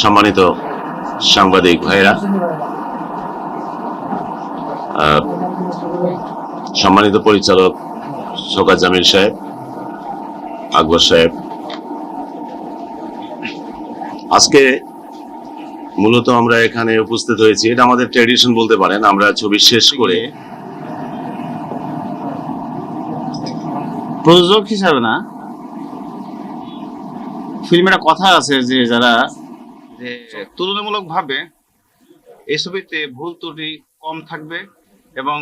সম্মানিত সাংবাদিক ভাইরা সম্মানিত পরিচালক শোকা জামিল সাহেব, আকবর সাহেব। আজকে মূলত আমরা এখানে উপস্থিত হয়েছি, এটা আমাদের ট্রেডিশন বলতে পারেন, আমরা ছবি শেষ করে প্রযোজক হিসাবে না ফিল্মের কথা আছে যে যারা যে তুলনামূলকভাবে এই ছবিতে ভুল ত্রুটি কম থাকবে এবং